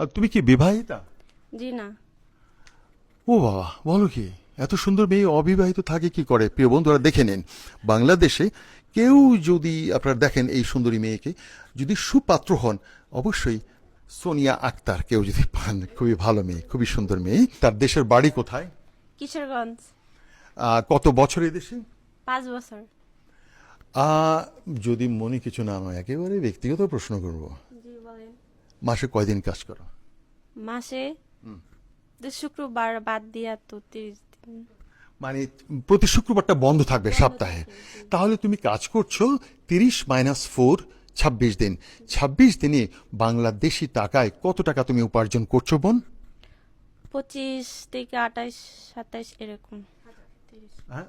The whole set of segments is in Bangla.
আর তুমি কি বিবাহিতা? জি না। ও বাবা বলো কি এত সুন্দর মেয়ে অবিবাহিত থাকে কি করে? প্রিয় বন্ধুরা দেখে নিন। বাংলাদেশে কেউ যদি আপনারা দেখেন এই সুন্দরী মেয়েকে যদি সুপাত্র হন অবশ্যই সোনিয়া আক্তার কেউ যদি পান খুবই ভালো মেয়ে খুবই সুন্দর মেয়ে। তার দেশের বাড়ি কোথায়? কিশোরগঞ্জ। কত বছর এই দেশে? পাঁচ বছর। যদি মনে কিছু না নয় একেবারে ব্যক্তিগত প্রশ্ন করব। মাসে কয়দিন কাজ করো? মাসে শুক্রবার বাদ দিয়া তো তিরিশ দিন। মানে প্রতি শুক্রবারটা বন্ধ থাকবে সপ্তাহে। তাহলে তুমি কাজ করছ তিরিশ মাইনাস ফোর ছাব্বিশ দিন। ছাব্বিশ দিনে বাংলাদেশি টাকায় কত টাকা তুমি উপার্জন করছ বোন? পঁচিশ থেকে আঠাইশ সাতাইশ এরকম। হ্যাঁ?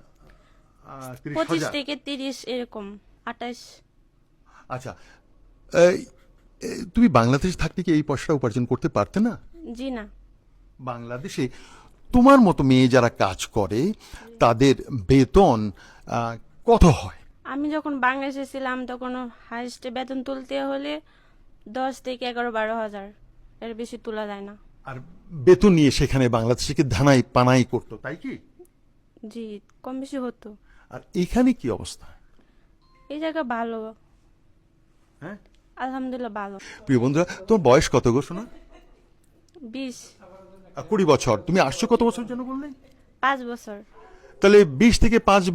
পঁচিশ থেকে তিরিশ এরকম আঠাইশ আচ্ছা তুমি বাংলাদেশ থাকতে কি এই পয়সাটা উপার্জন করতে পারতে না? জি না। বাংলাদেশে তোমার মতো মেয়ে যারা কাজ করে তাদের বেতন কত হয়? আমি যখন বাংলাদেশে ছিলাম তখন হাইস্টে বেতন তুলতে হলে দশ থেকে এগারো বারো হাজার এর বেশি তোলা যায় না। আর বেতন নিয়ে সেখানে বাংলাদেশে কি ধানাই পানাই করতো তাই কি? জি কম বেশি হতো। আর এখানে কি অবস্থা? এই জায়গা ভালো। হ্যাঁ? আলহামদুলিল্লাহ ভালো। প্রিয় বন্ধুরা তোমার বয়স কত গো শোনা বিশ। কুড়ি বছর। তুমি আসছো কত বছর যেন বললে? পাঁচ বছর। তাহলে বিশ থেকে পাঁচ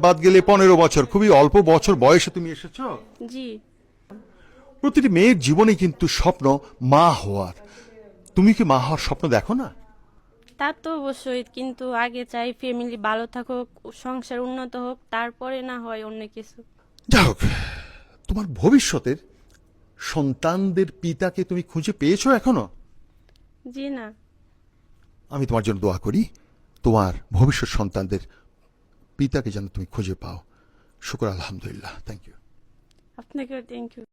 বাদ গেলে পনেরো বছর। খুবই অল্প বছর বয়সে তুমি এসেছ। জি। প্রতিটি মেয়ের জীবনে কিন্তু স্বপ্ন মা হওয়ার। তুমি কি মা হওয়ার স্বপ্ন দেখো না? তা তো অবশ্যই কিন্তু আগে চাই ফ্যামিলি ভালো থাকুক সংসার উন্নত হোক তারপরে না হয় অন্য কিছু। যাই হোক তোমার ভবিষ্যতের সন্তানদের পিতাকে তুমি খুঁজে পেয়েছ এখনও? জি না। আমি তোমার জন্য দোয়া করি তোমার ভবিষ্যৎ সন্তানদের পিতাকে যেন তুমি খুঁজে পাও। শুক্র আলহামদুলিল্লাহ। থ্যাংক ইউ আপনাকেও থ্যাংক ইউ